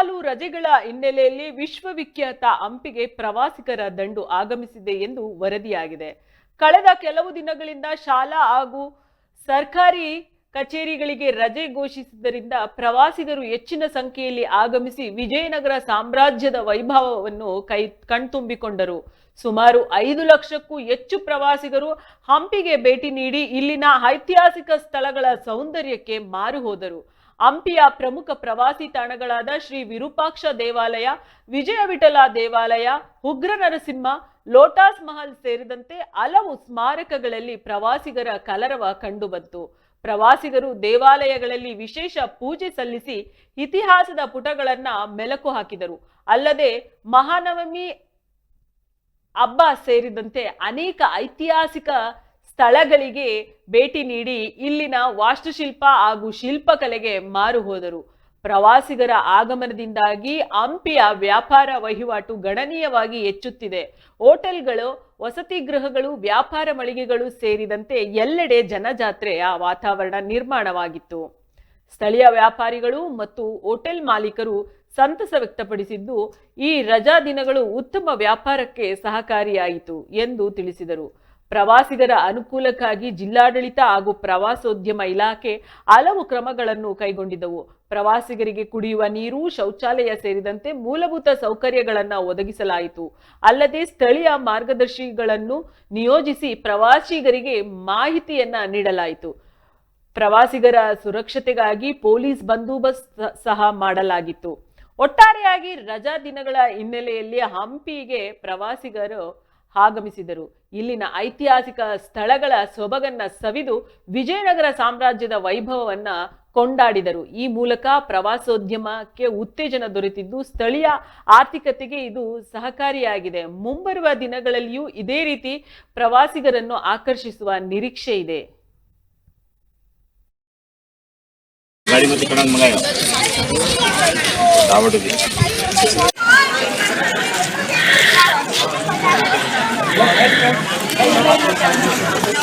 ಸಾಲು ರಜೆಗಳ ಹಿನ್ನೆಲೆಯಲ್ಲಿ ವಿಶ್ವವಿಖ್ಯಾತ ಹಂಪಿಗೆ ಪ್ರವಾಸಿಗರ ದಂಡು ಆಗಮಿಸಿದೆ ಎಂದು ವರದಿಯಾಗಿದೆ. ಕಳೆದ ಕೆಲವು ದಿನಗಳಿಂದ ಶಾಲಾ ಹಾಗೂ ಸರ್ಕಾರಿ ಕಚೇರಿಗಳಿಗೆ ರಜೆ ಘೋಷಿಸಿದ್ದರಿಂದ ಪ್ರವಾಸಿಗರು ಹೆಚ್ಚಿನ ಸಂಖ್ಯೆಯಲ್ಲಿ ಆಗಮಿಸಿ ವಿಜಯನಗರ ಸಾಮ್ರಾಜ್ಯದ ವೈಭವವನ್ನು ಕೈ ಕಣ್ತುಂಬಿಕೊಂಡರು. ಸುಮಾರು ಐದು ಲಕ್ಷಕ್ಕೂ ಹೆಚ್ಚು ಪ್ರವಾಸಿಗರು ಹಂಪಿಗೆ ಭೇಟಿ ನೀಡಿ ಇಲ್ಲಿನ ಐತಿಹಾಸಿಕ ಸ್ಥಳಗಳ ಸೌಂದರ್ಯಕ್ಕೆ ಮಾರು ಹೋದರು. ಹಂಪಿಯ ಪ್ರಮುಖ ಪ್ರವಾಸಿ ತಾಣಗಳಾದ ಶ್ರೀ ವಿರೂಪಾಕ್ಷ ದೇವಾಲಯ, ವಿಜಯ ವಿಠಲ ದೇವಾಲಯ, ಉಗ್ರ ನರಸಿಂಹ, ಲೋಟಾಸ್ ಮಹಲ್ ಸೇರಿದಂತೆ ಹಲವು ಸ್ಮಾರಕಗಳಲ್ಲಿ ಪ್ರವಾಸಿಗರ ಕಲರವ ಕಂಡುಬಂತು. ಪ್ರವಾಸಿಗರು ದೇವಾಲಯಗಳಲ್ಲಿ ವಿಶೇಷ ಪೂಜೆ ಸಲ್ಲಿಸಿ ಇತಿಹಾಸದ ಪುಟಗಳನ್ನ ಮೆಲಕು ಹಾಕಿದರು. ಅಲ್ಲದೆ ಮಹಾನವಮಿ ಹಬ್ಬ ಸೇರಿದಂತೆ ಅನೇಕ ಐತಿಹಾಸಿಕ ಸ್ಥಳಗಳಿಗೆ ಭೇಟಿ ನೀಡಿ ಇಲ್ಲಿನ ವಾಸ್ತುಶಿಲ್ಪ ಹಾಗೂ ಶಿಲ್ಪಕಲೆಗೆ ಮಾರು ಹೋದರು. ಪ್ರವಾಸಿಗರ ಆಗಮನದಿಂದಾಗಿ ಹಂಪಿಯ ವ್ಯಾಪಾರ ವಹಿವಾಟು ಗಣನೀಯವಾಗಿ ಹೆಚ್ಚುತ್ತಿದೆ. ಹೋಟೆಲ್ಗಳು, ವಸತಿ ಗೃಹಗಳು, ವ್ಯಾಪಾರ ಮಳಿಗೆಗಳು ಸೇರಿದಂತೆ ಎಲ್ಲೆಡೆ ಜನಜಾತ್ರೆಯ ವಾತಾವರಣ ನಿರ್ಮಾಣವಾಗಿತ್ತು. ಸ್ಥಳೀಯ ವ್ಯಾಪಾರಿಗಳು ಮತ್ತು ಹೋಟೆಲ್ ಮಾಲೀಕರು ಸಂತಸ ವ್ಯಕ್ತಪಡಿಸಿದ್ದು, ಈ ರಜಾ ದಿನಗಳು ಉತ್ತಮ ವ್ಯಾಪಾರಕ್ಕೆ ಸಹಕಾರಿಯಾಯಿತು ಎಂದು ತಿಳಿಸಿದರು. ಪ್ರವಾಸಿಗರ ಅನುಕೂಲಕ್ಕಾಗಿ ಜಿಲ್ಲಾಡಳಿತ ಹಾಗೂ ಪ್ರವಾಸೋದ್ಯಮ ಇಲಾಖೆ ಹಲವು ಕ್ರಮಗಳನ್ನು ಕೈಗೊಂಡಿದ್ದವು. ಪ್ರವಾಸಿಗರಿಗೆ ಕುಡಿಯುವ ನೀರು, ಶೌಚಾಲಯ ಸೇರಿದಂತೆ ಮೂಲಭೂತ ಸೌಕರ್ಯಗಳನ್ನು ಒದಗಿಸಲಾಯಿತು. ಅಲ್ಲದೆ ಸ್ಥಳೀಯ ಮಾರ್ಗದರ್ಶಿಗಳನ್ನು ನಿಯೋಜಿಸಿ ಪ್ರವಾಸಿಗರಿಗೆ ಮಾಹಿತಿಯನ್ನ ನೀಡಲಾಯಿತು. ಪ್ರವಾಸಿಗರ ಸುರಕ್ಷತೆಗಾಗಿ ಪೊಲೀಸ್ ಬಂದೋಬಸ್ತ್ ಸಹ ಮಾಡಲಾಗಿತ್ತು. ಒಟ್ಟಾರೆಯಾಗಿ ರಜಾ ದಿನಗಳ ಹಿನ್ನೆಲೆಯಲ್ಲಿ ಹಂಪಿಗೆ ಪ್ರವಾಸಿಗರು ಆಗಮಿಸಿದರು. ಇಲ್ಲಿನ ಐತಿಹಾಸಿಕ ಸ್ಥಳಗಳ ಸೊಬಗನ್ನ ಸವಿದು ವಿಜಯನಗರ ಸಾಮ್ರಾಜ್ಯದ ವೈಭವವನ್ನ ಕೊಂಡಾಡಿದರು. ಈ ಮೂಲಕ ಪ್ರವಾಸೋದ್ಯಮಕ್ಕೆ ಉತ್ತೇಜನ ದೊರೆತಿದ್ದು, ಸ್ಥಳೀಯ ಆರ್ಥಿಕತೆಗೆ ಇದು ಸಹಕಾರಿಯಾಗಿದೆ. ಮುಂಬರುವ ದಿನಗಳಲ್ಲಿಯೂ ಇದೇ ರೀತಿ ಪ್ರವಾಸಿಗರನ್ನು ಆಕರ್ಷಿಸುವ ನಿರೀಕ್ಷೆ ಇದೆ.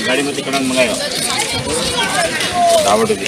ગાડીમાંથી કડાન મંગાવ્યો આવડું